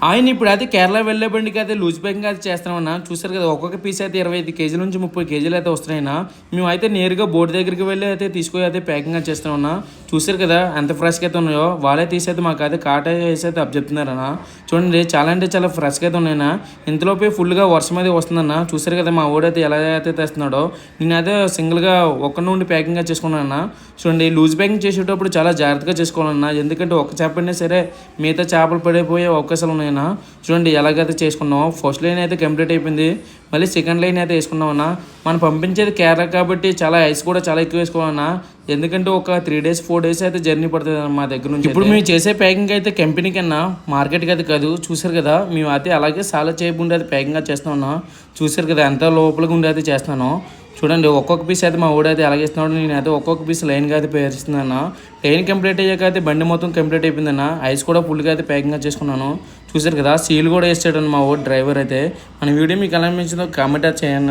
ఆయన ఇప్పుడు అయితే కేరళ వెళ్ళే బండికి అయితే లూజ్ ప్యాకింగ్ అయితే చేస్తామన్నా చూసారు కదా ఒక్కొక్క పీస్ అయితే ఇరవై ఐదు కేజీల నుంచి ముప్పై కేజీలు అయితే వస్తున్నాయినా మేము అయితే నేరుగా బోర్డు దగ్గరికి వెళ్ళి అయితే తీసుకొని అయితే ప్యాకింగ్ అయితే చేస్తామన్నా చూసారు కదా ఎంత ఫ్రెష్గా అయితే ఉన్నాయో వాళ్ళే తీసేది మాకు అది కాట వేసేది అప్ చెప్తున్నారన్న చూడండి చాలా అంటే చాలా ఫ్రెష్గా అయితే ఉన్నాయన్నా. ఇంతలోపే ఫుల్గా వర్షం అయితే వస్తుందన్న. చూసారు కదా మా ఓడైతే ఎలా అయితే తెస్తున్నాడో. నేనైతే సింగిల్గా ఒక్క నుండి ప్యాకింగ్గా చేసుకున్నాను చూడండి లూజ్ ప్యాకింగ్ చేసేటప్పుడు చాలా జాగ్రత్తగా చేసుకోవాలన్నా. ఎందుకంటే ఒక చేపడినా సరే మిగతా చేపలు పడిపోయే అవకాశాలు ఉన్నాయన్నా. చూడండి ఎలాగైతే చేసుకున్నాం ఫస్ట్ లైన్ అయితే కంప్లీట్ అయిపోయింది. మళ్ళీ సెకండ్ లైన్ అయితే వేసుకున్నామన్నా. మనం పంపించేది కేరళ కాబట్టి చాలా ఐస్ కూడా చాలా ఎక్కువ వేసుకోవాలన్నా. ఎందుకంటే ఒక త్రీ డేస్ ఫోర్ డేస్ అయితే జర్నీ పడుతుంది మా దగ్గర నుంచి ఇప్పుడు మేము చేసే ప్యాకింగ్ అయితే కంపెనీ కన్నా మార్కెట్కి అయితే కాదు. చూసారు కదా మేము అయితే అలాగే చాలా చేయకుండా అయితే ప్యాకింగ్ చేస్తా ఉన్నాం చూసారు కదా ఎంత లోపలికి ఉండి అయితే చేస్తున్నాను. చూడండి ఒక్కొక్క పీస్ అయితే మా ఊడైతే అలాగే ఇస్తున్నాడు నేను అయితే ఒక్కొక్క పీస్ లైన్గా అయితే పేరుస్తున్నాను లైన్ కంప్లీట్ అయ్యాక అయితే బండి మొత్తం కంప్లీట్ అయిపోయిందన్న ఐస్ కూడా ఫుల్గా అయితే ప్యాకింగ్ చేసుకున్నాను. చూసారు కదా సీల్ కూడా వేసాడు మా ఓ డ్రైవర్ అయితే. మన వీడియో మీకు ఎలా అనిపించిందో కామెంట్ చేయండి